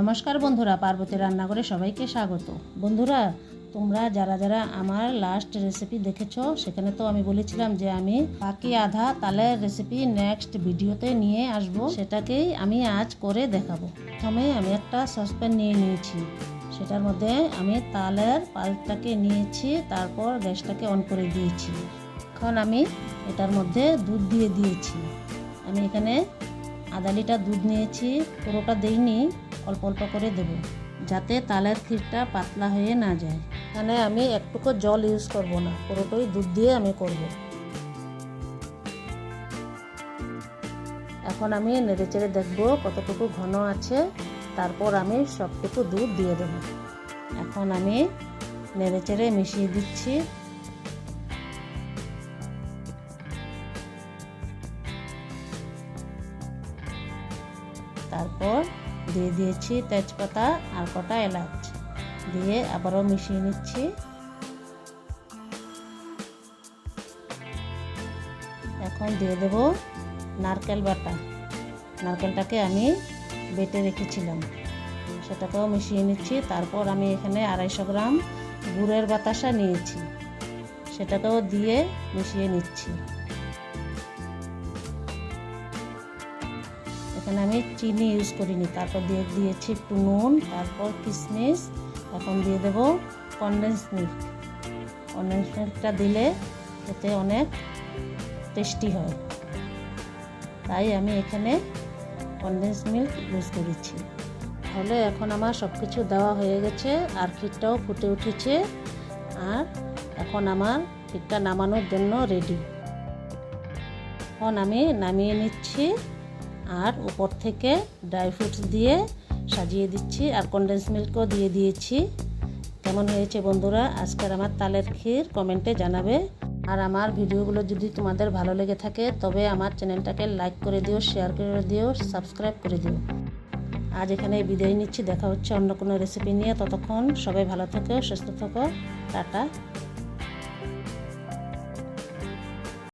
নমস্কার বন্ধুরা, পার্বতী রান্নাঘরে সবাইকে স্বাগত। বন্ধুরা, তোমরা যারা যারা আমার লাস্ট রেসিপি দেখেছ, সেখানে তো আমি বলেছিলাম যে আমি বাকি আধা তালের রেসিপি নেক্সট ভিডিওতে নিয়ে আসব। সেটাকেই আমি আজ করে দেখাবো। প্রথমে আমি একটা সসপ্যান নিয়ে নিয়েছি। সেটার মধ্যে আমি তালের পালটাকে নিয়েছি, তারপর গ্যাসটাকে অন করে দিয়েছি। এখন আমি এটার মধ্যে দুধ দিয়ে দিয়েছি। আমি এখানে আধা লিটার দুধ নিয়েছি। পুরোটা দেইনি। অল্প অল্প করে দেব, যাতে তালের ক্ষীরটা পাতলা হয়ে না যায়। এখানে আমি একটুকু জল ইউজ করব না, পুরোটাই দুধ দিয়ে আমি করব। এখন আমি নেড়েচেড়ে দেখব কতটুকু ঘন আছে, তারপর আমি সবটুকু দুধ দিয়ে দেব। এখন আমি নেড়ে চেড়ে মিশিয়ে দিচ্ছি। তারপর দিয়ে দিয়েছি তেজপাতা আর কটা এলাচ। দিয়ে আবারও মিশিয়ে নিচ্ছি। এখন দিয়ে দেব নারকেল বাটা। নারকেলটাকে আমি বেটে রেখেছিলাম। সেটাকেও মিশিয়ে নিচ্ছি। তারপর আমি এখানে আড়াইশো গ্রাম গুড়ের বাতাসা নিয়েছি। সেটাকেও দিয়ে মিশিয়ে নিচ্ছি। এখানে আমি চিনি ইউজ করিনি। তারপর দিয়ে দিয়েছি একটু নুন, তারপর কিশমিশ এখন দিয়ে দেব কনডেন্স মিল্ক কনডেন্স মিল্কটা দিলে খেতে অনেক টেস্টি হয়। তাই আমি এখানে কনডেন্স মিল্ক ইউজ করেছি। তাহলে এখন আমার সব কিছু দেওয়া হয়ে গেছে, আর ক্ষীরটাও ফুটে উঠেছে, আর এখন আমার ক্ষীরটা নামানোর জন্য রেডি এখন আমি নামিয়ে নিচ্ছি। আর উপর থেকে ড্রাই ফ্রুটস দিয়ে সাজিয়ে দিচ্ছি আর কন্ডেন্স মিল্কও দিয়ে দিয়েছি। কেমন হয়েছে বন্ধুরা? আজকের আমার তালের ক্ষীর কমেন্টে জানাবে। আর আমার ভিডিওগুলো যদি তোমাদের ভালো লেগে থাকে, তবে আমার চ্যানেলটাকে লাইক করে দিও শেয়ার করে দিও সাবস্ক্রাইব করে দিও। আজ এখানে বিদায় নিচ্ছি। দেখা হচ্ছে অন্য কোনো রেসিপি নিয়ে। ততক্ষণ সবাই ভালো থাকো, সুস্থ থাকো। টাটা।